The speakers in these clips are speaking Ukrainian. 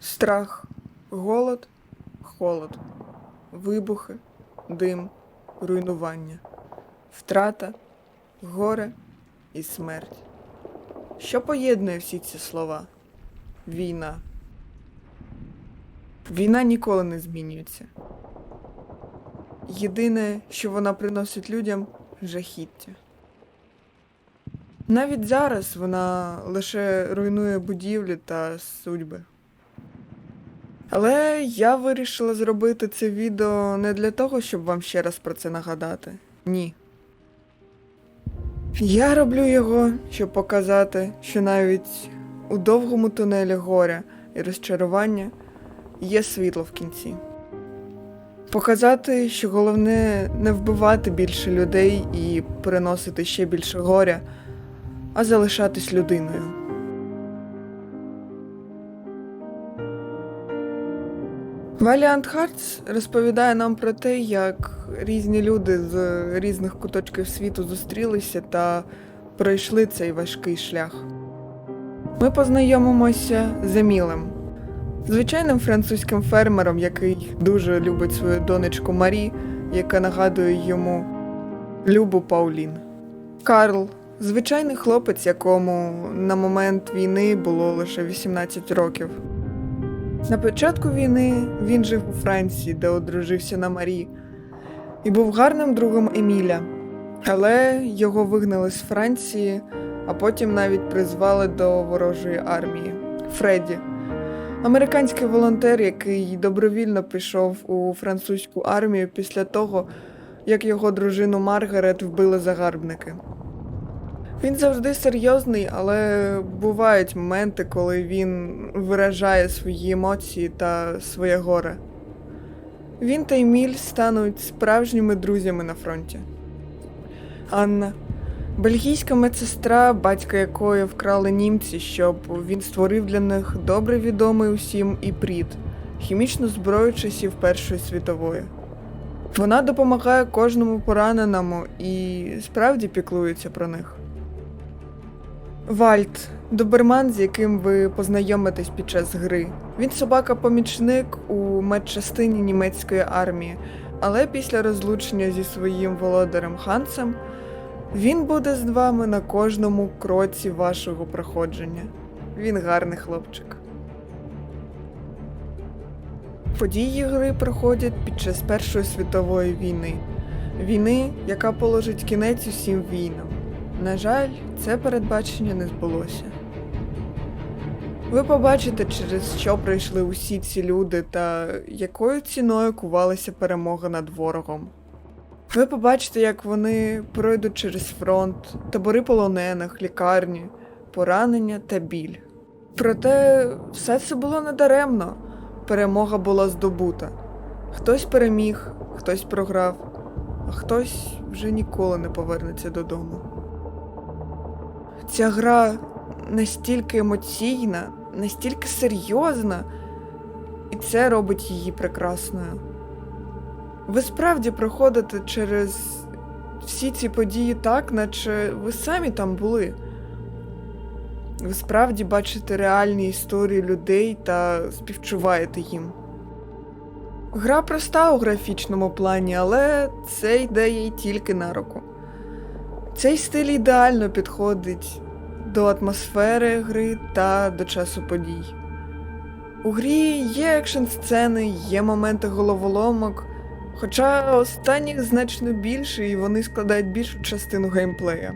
Страх, голод, холод, вибухи, дим, руйнування, втрата, горе і смерть. Що поєднує всі ці слова? Війна. Війна ніколи не змінюється. Єдине, що вона приносить людям жахіття. Навіть зараз вона лише руйнує будівлі та судьби. Але я вирішила зробити це відео не для того, щоб вам ще раз про це нагадати. Ні. Я роблю його, щоб показати, що навіть у довгому тунелі горя і розчарування є світло в кінці. Показати, що головне не вбивати більше людей і приносити ще більше горя, а залишатись людиною. Valiant Hearts розповідає нам про те, як різні люди з різних куточків світу зустрілися та пройшли цей важкий шлях. Ми познайомимося з Емілем, звичайним французьким фермером, який дуже любить свою донечку Марі, яка нагадує йому Любу Паулін. Карл звичайний хлопець, якому на момент війни було лише 18 років. На початку війни він жив у Франції, де одружився на Марі, і був гарним другом Еміля. Але його вигнали з Франції, а потім навіть призвали до ворожої армії. Фредді, американський волонтер, який добровільно пішов у французьку армію після того, як його дружину Маргарет вбили загарбники. Він завжди серйозний, але бувають моменти, коли він виражає свої емоції та своє горе. Він та Еміль стануть справжніми друзями на фронті. Анна, бельгійська медсестра, батька якої вкрали німці, щоб він створив для них добре відомий усім іпріт, хімічну зброю часів Першої світової. Вона допомагає кожному пораненому і справді піклується про них. Вальт, доберман, з яким ви познайомитесь під час гри. Він собака-помічник у медчастині німецької армії, але після розлучення зі своїм володарем Хансом він буде з вами на кожному кроці вашого проходження. Він гарний хлопчик. Події гри проходять під час Першої світової війни. Війни, яка положить кінець усім війнам. На жаль, це передбачення не збулося. Ви побачите, через що пройшли усі ці люди та якою ціною кувалася перемога над ворогом. Ви побачите, як вони пройдуть через фронт, табори полонених, лікарні, поранення та біль. Проте все це було недаремно. Перемога була здобута. Хтось переміг, хтось програв, а хтось вже ніколи не повернеться додому. Ця гра настільки емоційна, настільки серйозна, і це робить її прекрасною. Ви справді проходите через всі ці події так, наче ви самі там були. Ви справді бачите реальні історії людей та співчуваєте їм. Гра проста у графічному плані, але це йде їй тільки на руку. Цей стиль ідеально підходить до атмосфери гри та до часу подій. У грі є екшн сцени, є моменти головоломок, хоча останніх значно більше і вони складають більшу частину геймплея.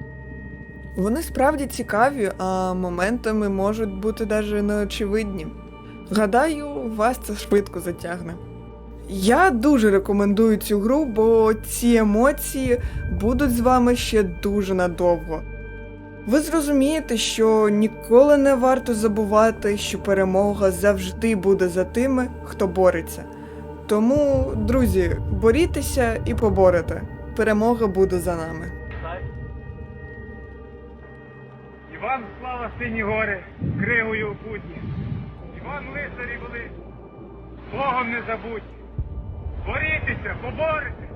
Вони справді цікаві, а моментами можуть бути навіть неочевидні. Гадаю, вас це швидко затягне. Я дуже рекомендую цю гру, бо ці емоції будуть з вами ще дуже надовго. Ви зрозумієте, що ніколи не варто забувати, що перемога завжди буде за тими, хто бореться. Тому, друзі, борітеся і поборете. Перемога буде за нами. Іван слава сині гори, кригою у путні. Іван лицарі були, Богом не забудь. Борітеся, поборете.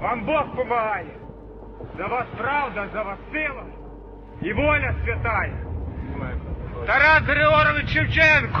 Вам Бог помагає. За вас правда, за вас сила і воля святая. Тарас Григорович Шевченко.